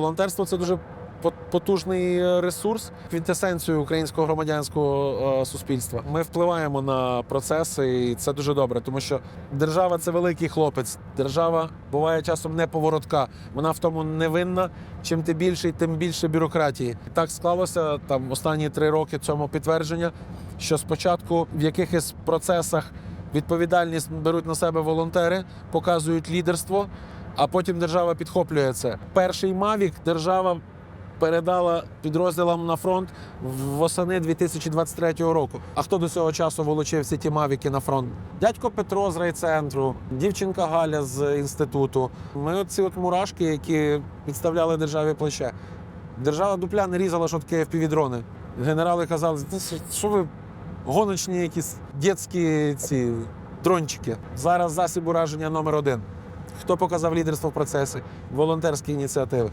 волонтерство це дуже потужний е, ресурс, квінтесенцію українського громадянського е, суспільства. Ми впливаємо на процеси, і це дуже добре, тому що держава це великий хлопець. Держава буває часом неповоротка. Вона в тому не винна. Чим ти більший, тим більше бюрократії. Так склалося там останні три роки цьому підтвердження, що спочатку в якихось процесах відповідальність беруть на себе волонтери, показують лідерство, а потім держава підхоплює це. Перший Мавік держава передала підрозділам на фронт восени 2023 року. А хто до цього часу волочив всі ті мавіки на фронт? Дядько Петро з райцентру, дівчинка Галя з інституту. Ми оці от мурашки, які підставляли державі плече. Держава дупля не різала, що таке впівдрони. Генерали казали, що ви гоночні якісь дітські ці дрончики. Зараз засіб ураження номер один. Хто показав лідерство в процесі? Волонтерські ініціативи.